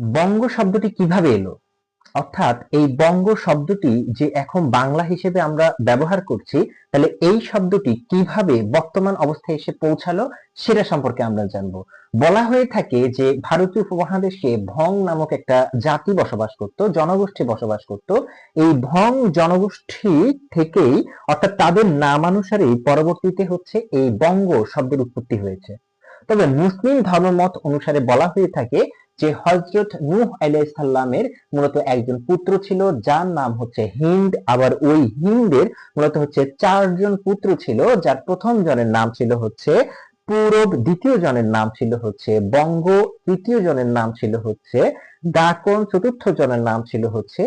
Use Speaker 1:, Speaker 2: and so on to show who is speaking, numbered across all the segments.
Speaker 1: বঙ্গ শব্দটি কীভাবে এলো? অর্থাৎ এই বঙ্গ শব্দটি যে এখন বাংলা হিসেবে আমরা ব্যবহার করছি, তাহলে এই শব্দটি কীভাবে বর্তমান অবস্থায় এসে পৌঁছালো সেটা সম্পর্কে আমরা জানব। বলা হয়ে থাকে যে ভারতীয় উপমহাদেশে ভং নামক একটা জাতি বসবাস করত, জনগোষ্ঠী বসবাস করত। এই ভং জনগোষ্ঠী থেকেই, অর্থাৎ তাদের নামানুসারেই পরবর্তীতে হচ্ছে এই বঙ্গ শব্দের উৎপত্তি হয়েছে। তবে মুসলিম ধর্মমত অনুসারে বলা হয়ে থাকে যে হজরত নূহ আলাইসাল্লামের মূলত একজন পুত্র ছিল, যার নাম হচ্ছে হিন্দ। আবার ওই হিন্দের মূলত হচ্ছে চারজন পুত্র ছিল, যার প্রথম জনের নাম ছিল হচ্ছে পূরব, দ্বিতীয় জনের নাম ছিল হচ্ছে বঙ্গ, তৃতীয় জনের নাম ছিল হচ্ছে দাকন চতুর্থ জনের নাম ছিল হচ্ছে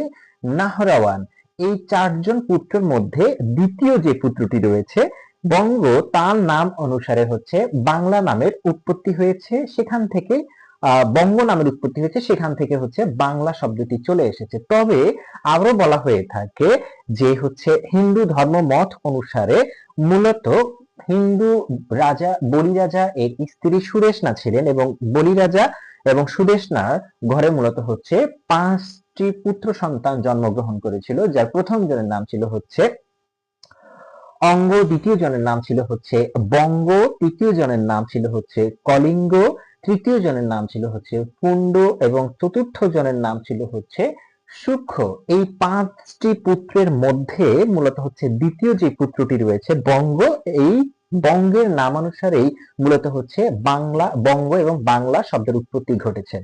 Speaker 1: নাহরাওয়ান। এই চারজন পুত্রের মধ্যে দ্বিতীয় যে পুত্রটি রয়েছে, বঙ্গ, তার নাম অনুসারে হচ্ছে বাংলা নামের উৎপত্তি হয়েছে। সেখান থেকে বঙ্গ নামের উৎপত্তি হয়েছে, সেখান থেকে হচ্ছে বাংলা শব্দটি চলে এসেছে। তবে আরও বলা হয়ে থাকে যে হচ্ছে হিন্দু ধর্ম মত অনুসারে মূলত হিন্দু রাজা, বলি রাজা এর স্ত্রী সুরেশনা ছিলেন এবং বলি রাজা এবং সুদেশনার ঘরে মূলত হচ্ছে পাঁচটি পুত্র সন্তান জন্মগ্রহণ করেছিল, যার প্রথম জনের নাম ছিল হচ্ছে অঙ্গ, দ্বিতীয় জনের নাম ছিল হচ্ছে বঙ্গ, তৃতীয় জনের নাম ছিল হচ্ছে কলিঙ্গ তৃতীয় জনের নাম ছিল হচ্ছে পুণ্ড এবং চতুর্থ জনের নাম ছিল হচ্ছে সূক্ষ্ম এই পাঁচটি পুত্রের মধ্যে মূলত হচ্ছে দ্বিতীয় যে পুত্রটি রয়েছে, বঙ্গ, এই বঙ্গের নামানুসারেই মূলত হচ্ছে বাংলা, বঙ্গ এবং বাংলা শব্দের উৎপত্তি ঘটেছে।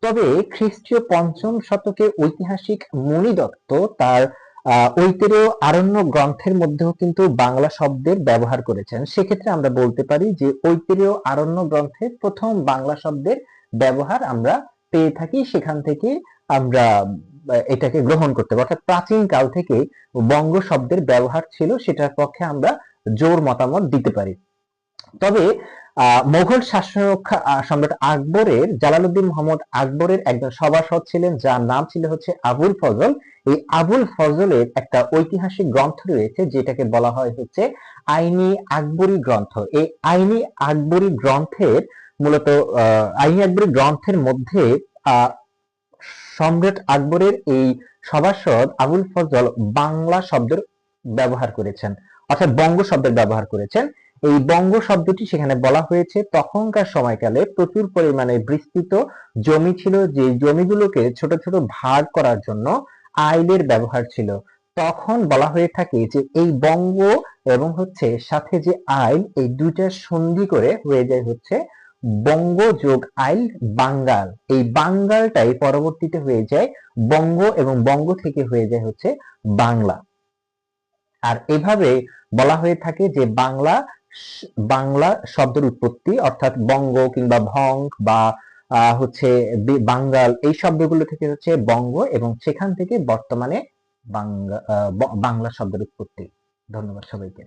Speaker 1: তবে খ্রিস্টীয় পঞ্চম শতকে ঐতিহাসিক মণি দত্ত তার ঐতিহ্য আরণ্য গ্রন্থের মধ্যেও কিন্তু বাংলা শব্দের ব্যবহার করেছেন। সেক্ষেত্রে আমরা বলতে পারি যে ঐতিহ্য আরণ্য গ্রন্থে প্রথম বাংলা শব্দের ব্যবহার আমরা পেয়ে থাকি। সেখান থেকে আমরা এটাকে গ্রহণ করতে পারি। অর্থাৎ প্রাচীন কাল থেকে বঙ্গ শব্দের ব্যবহার ছিল, সেটার পক্ষে আমরা জোর মতামত দিতে পারি। তবে মোগল শাসক সম্রাট আকবরের, জালালউদ্দিন মোহাম্মদ আকবরের একজন সভাসদ ছিলেন, যার নাম ছিল হচ্ছে আবুল ফজল। এই আবুল ফজলের একটা ঐতিহাসিক গ্রন্থ রয়েছে, যেটাকে বলা হয় হচ্ছে আইনি আকবরী গ্রন্থ। এই আইনি আকবরী গ্রন্থের মূলত আইনি আকবরী গ্রন্থের মধ্যে সম্রাট আকবরের এই সভাসদ আবুল ফজল বাংলা শব্দের ব্যবহার করেছেন, অর্থাৎ বঙ্গ শব্দের ব্যবহার করেছেন। এই বঙ্গ শব্দটি সেখানে বলা হয়েছে। তখনকার সময়কালে প্রচুর পরিমাণে বিস্তৃত জমি ছিল। যে জমিগুলোকে ছোট ছোট ভাগ করার জন্য আইলের ব্যবহার ছিল। তখন বলা হয়ে থাকে যে এই বঙ্গ এবং হচ্ছে সাথে যে আইল, এই দুইটা সন্ধি করে হয়ে যায় হচ্ছে বঙ্গ যোগ আইল বাঙ্গাল। এই বাঙ্গালটাই পরবর্তীতে হয়ে যায় বঙ্গ এবং বঙ্গ থেকে হয়ে যায় হচ্ছে বাংলা। আর এভাবে বলা হয়ে থাকে যে বাংলা বাংলা শব্দের উৎপত্তি, অর্থাৎ বঙ্গ কিংবা ভং বা হচ্ছে বাঙ্গাল, এই শব্দগুলো থেকে হচ্ছে বঙ্গ এবং সেখান থেকে বর্তমানে বাংলা শব্দের উৎপত্তি। ধন্যবাদ সবাইকে।